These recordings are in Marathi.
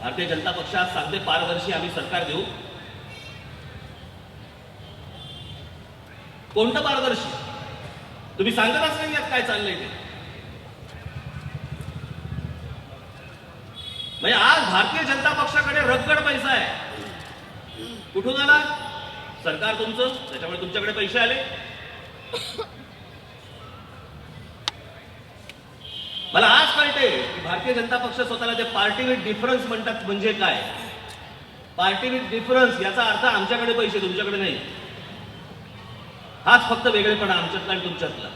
भारतीय जनता पक्षात सांगते पारदर्शी आम्ही सरकार देऊ. कोणतं पारदर्शी? तुम्ही सांगतच नाही यात काय चाललंय ते. म्हणजे आज भारतीय जनता पक्षाकडे रगड पैसा आहे. कुठून आला? सरकार तुमचं त्याच्यामुळे तुमच्याकडे पैसे आले. वाटते की भारतीय जनता पक्ष स्वतःला ते पार्टी विथ डिफरन्स म्हणतात म्हणजे काय? पार्टी विथ डिफरन्स याचा अर्थ आमच्याकडे पैसे तुमच्याकडे नाही. हाच फक्त वेगळेपणा आमच्यातला आणि तुमच्यातला.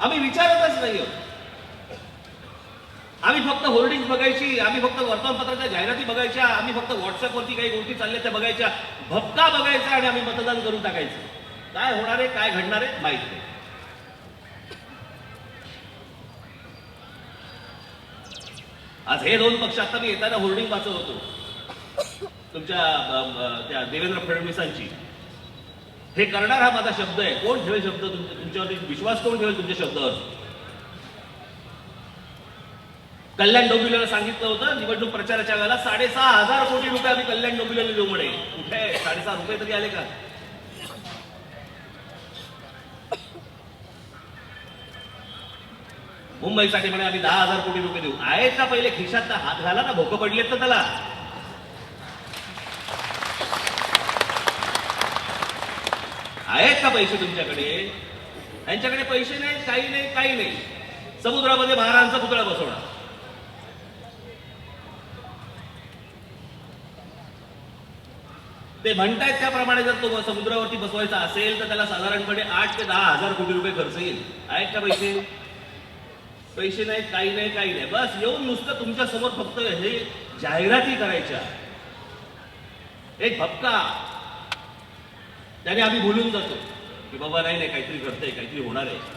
आम्ही विचारतच नाही आहोत आम्ही फक्त होर्डिंग बघायची आम्ही फक्त वर्तमानपत्राच्या जाहिराती बघायच्या आम्ही फक्त व्हॉट्सअपवरती काही गोष्टी चालल्या त्या बघायच्या. भपका बघायचा आणि आम्ही मतदान करून टाकायचं. काय होणार आहे काय घडणार आहे माहीत नाही. आज हे दोन पक्ष आता मी येताना होर्डिंग वाचत होतो तुमच्या त्या देवेंद्र फडणवीसांची. हे करणार हा माझा शब्द आहे. कोण ठेवेल शब्द तुमच्यावरती विश्वास कोण ठेवेल तुमच्या शब्दावर कल्याण डोंबिवलीला सांगितलं होतं निवडणूक प्रचाराच्या वेळेला साडेसहा हजार कोटी रुपये आम्ही कल्याण डोंबिवलीला देऊ म्हणे. कुठे? आहे? साडेसहा रुपये तरी आले का? मुंबईसाठी म्हणे आम्ही दहा हजार कोटी रुपये देऊ. आहेत का पहिले खिशात हात घाला ना भोकं पडलेत ना त्याला. आहेत का पैसे तुमच्याकडे? यांच्याकडे पैसे नाही काही नाही काही नाही समुद्रामध्ये महाराजांचा पुतळा बसवणार. ते म्हणतायत त्याप्रमाणे जर तो समुद्रावरती बसवायचा असेल तर त्याला साधारणपणे आठ ते दहा हजार कोटी रुपये खर्च येईल. आहेत का पैसे? पैसे नाहीत काही नाही काही नाही. बस येऊन नुसतं तुमच्यासमोर फक्त हे जाहिराती करायच्या. एक भपका. त्याने आम्ही बोलून जातो. की बाबा नाही नाही काहीतरी घडतंय काहीतरी होणार आहे.